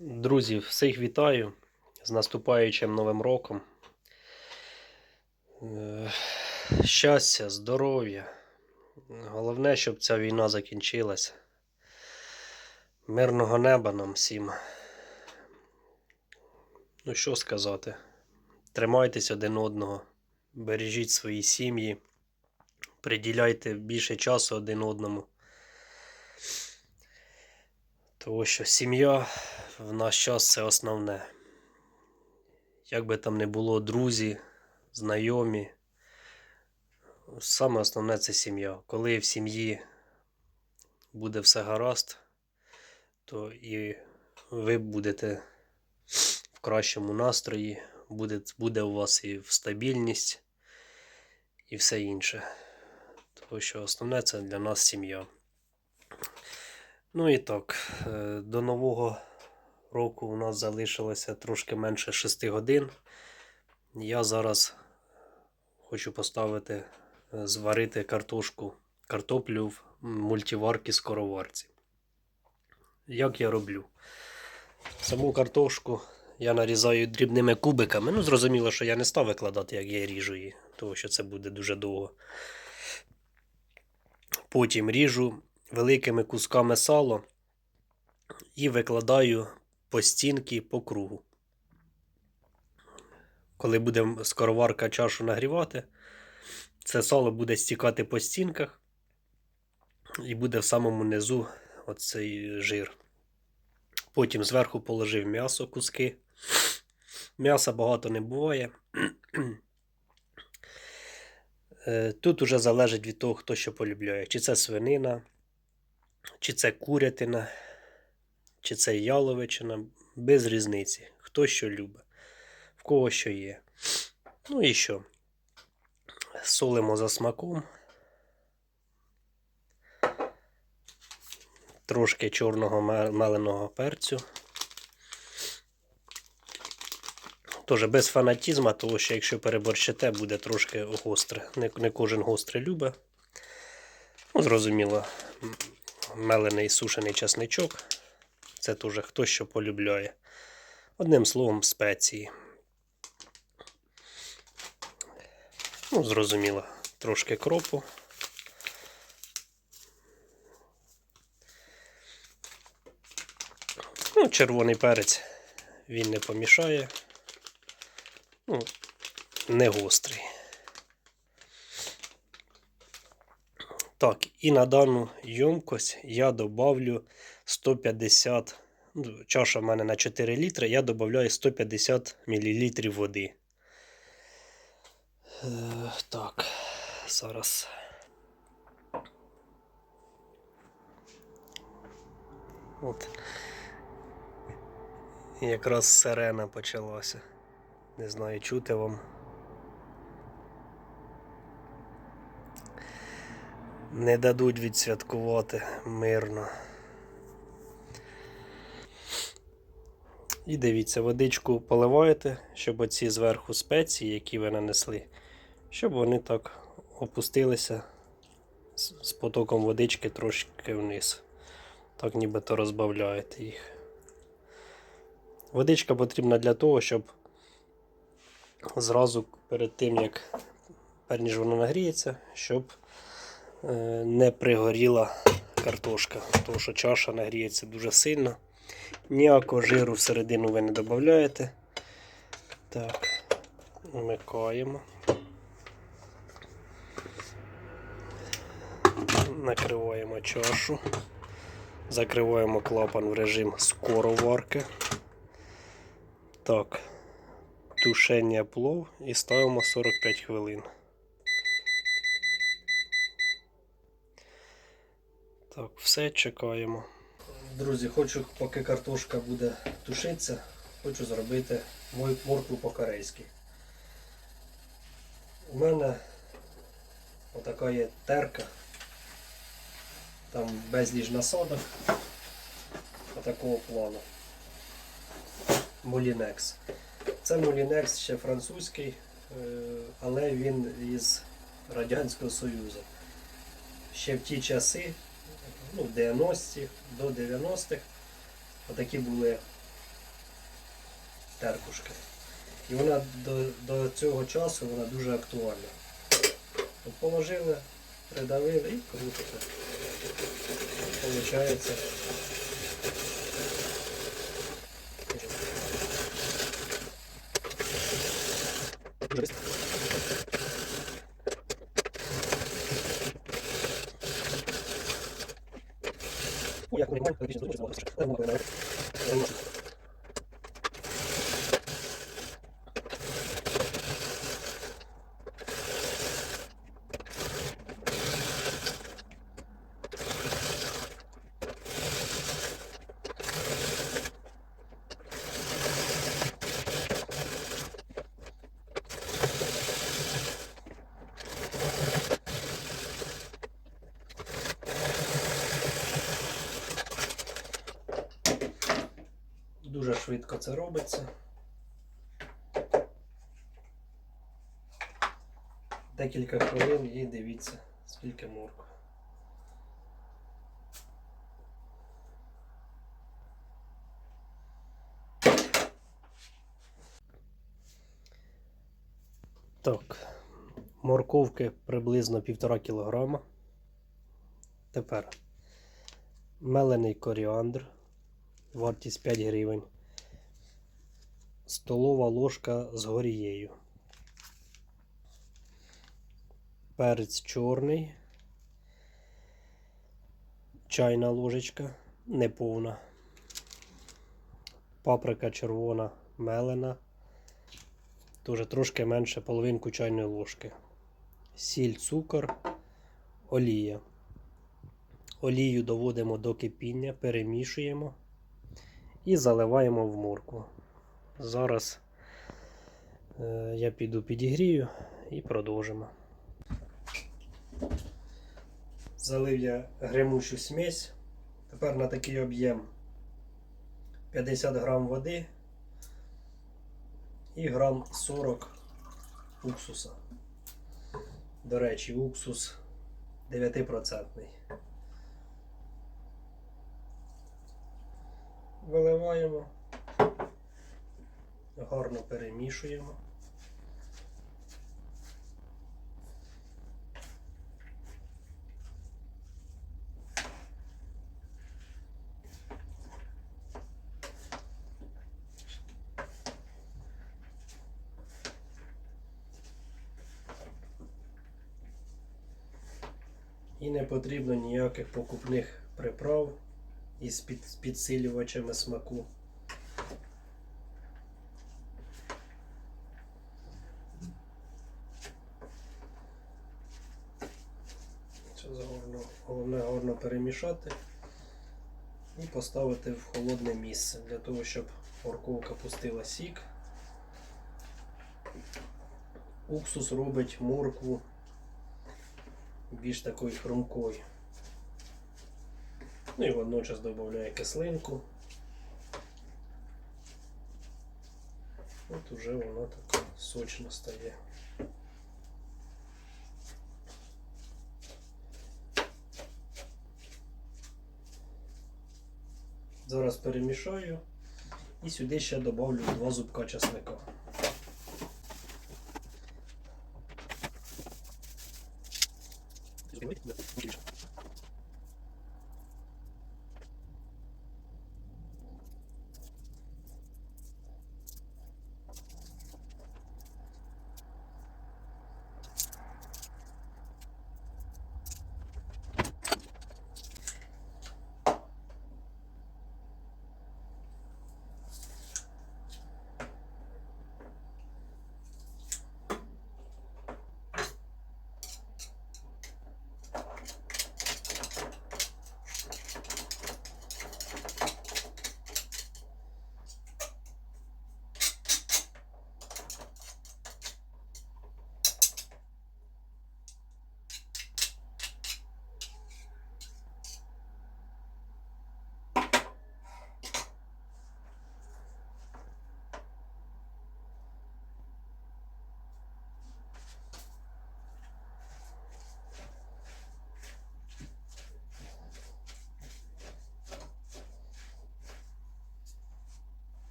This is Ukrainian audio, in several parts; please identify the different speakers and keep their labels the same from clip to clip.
Speaker 1: Друзі, всіх вітаю з наступаючим Новим роком. Е, Щастя, здоров'я. Головне, щоб ця війна закінчилася. Мирного неба нам всім. Ну що сказати? Тримайтесь один одного, бережіть свої сім'ї, приділяйте більше часу один одному. Тому що сім'я в наш час це основне. Як би там не було, друзі, знайомі. Саме основне це сім'я. Коли в сім'ї буде все гаразд, то і ви будете в кращому настрої, буде, буде у вас і стабільність, і все інше. Тому що основне це для нас сім'я. Ну і так, е, до нового року у нас залишилося трошки менше 6 годин. Я зараз хочу поставити, е, зварити картошку, картоплю в мультиварці скороварці. Як я роблю? Саму картошку я нарізаю дрібними кубиками. Ну, зрозуміло, що я не став викладати, як я ріжу її, тому що це буде дуже довго. Потім ріжу великими кусками сало і викладаю по стінки по кругу. Коли буде скороварка чашу нагрівати, це сало буде стікати по стінках і буде в самому низу оцей жир. Потім зверху положив м'ясо, куски. М'яса багато не буває. Е, Тут уже залежить від того, хто що полюбляє. Чи це свинина, чи це курятина, чи це яловичина, без різниці. Хто що любить, в кого що є. Ну і що? Солимо за смаком. Трошки чорного ме- меленого перцю. Тоже без фанатізму, тому що якщо переборщите, буде трошки гостре. Не, не кожен гостре любить. Ну, зрозуміло, мелений сушений часничок. Це теж хто що полюбляє. Одним словом, спеції. Ну, зрозуміло, трошки кропу. Ну, червоний перець він не помішає. Ну, не гострий. Так, і на дану ємкость я добавлю 150, ну, чаша в мене на 4 літри, я додаю 150 мл води. Е, так, зараз. От. Якраз сирена почалася. Не знаю, чути вам. Не дадуть відсвяткувати мирно. І дивіться, водичку поливаєте, щоб оці зверху спеції, які ви нанесли, щоб вони так опустилися з потоком водички трошки вниз. Так нібито розбавляєте їх. Водичка потрібна для того, щоб зразу перед тим, як перш ніж воно нагріється, щоб е, не пригоріла картошка, тому що чаша нагріється дуже сильно. Ніякого жиру всередину ви не додаєте. Так, вмикаємо. Накриваємо чашу. Закриваємо клапан в режим скороварки. Так, тушення плов і ставимо 45 хвилин. Так, все чекаємо. Друзі, хочу, поки картошка буде тушитися, хочу зробити моркву по-корейськи. У мене отака є терка. Там безліч насадок. Отакого плану. Молінекс. Це Молінекс ще французький, е, але він із Радянського Союзу. Ще в ті часи, ну, 90-ті до 90-х, отакі були теркушки. І вона до, до цього часу вона дуже актуальна. От Положили, придавили і крутите. Получається. Ой, これ、マイクの技術をちょっと私、使うものがない。Швидко це робиться. Декілька хвилин і дивіться, скільки моркви. Так, морковки приблизно 1,5 кілограма. Тепер мелений коріандр вартість 5 гривень. Столова ложка з горією. Перець чорний. Чайна ложечка неповна. Паприка червона мелена. Дуже трошки менше половинку чайної ложки. Сіль, цукор, олія. Олію доводимо до кипіння, перемішуємо і заливаємо в моркву. Зараз е, я піду підігрію і продовжимо. Залив я гремучу смесь. Тепер на такий об'єм 50 грам води і грам 40 уксуса. До речі, уксус 9%. Виливаємо, гарно перемішуємо. І не потрібно ніяких покупних приправ із підсилювачами смаку. Це гарно, головне гарно перемішати і поставити в холодне місце для того, щоб морковка пустила сік. Уксус робить моркву більш такою хрумкою. Ну і водночас додає кислинку. От уже воно так сочно стає. Зараз перемішаю і сюди ще додавлю два зубка часника. Thank.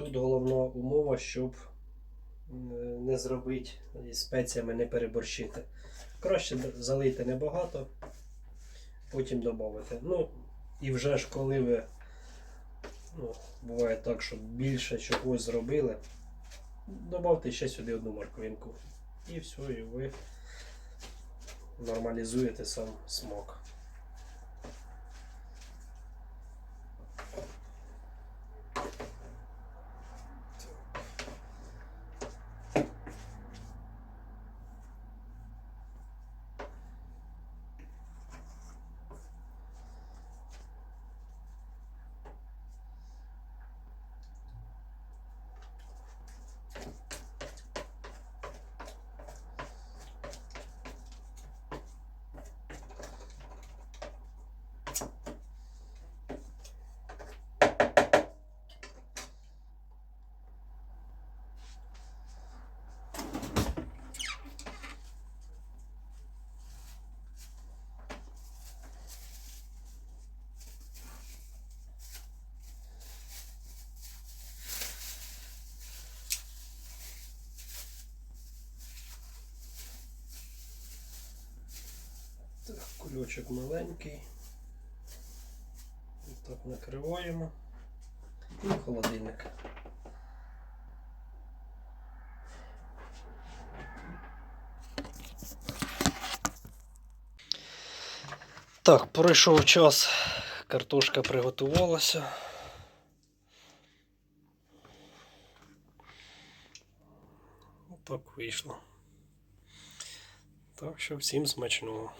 Speaker 1: Тут головна умова, щоб не зробити із спеціями, не переборщити. Краще залити небагато, потім додати. Ну, і вже ж коли ви, ну, буває так, що більше чогось зробили, додавте ще сюди одну морквинку. І все, і ви нормалізуєте сам смак. Так, кульочок маленький. Так накриваємо. І в холодильник. Так, пройшов час, картошка приготувалася. Так вийшло. Так що всім смачного.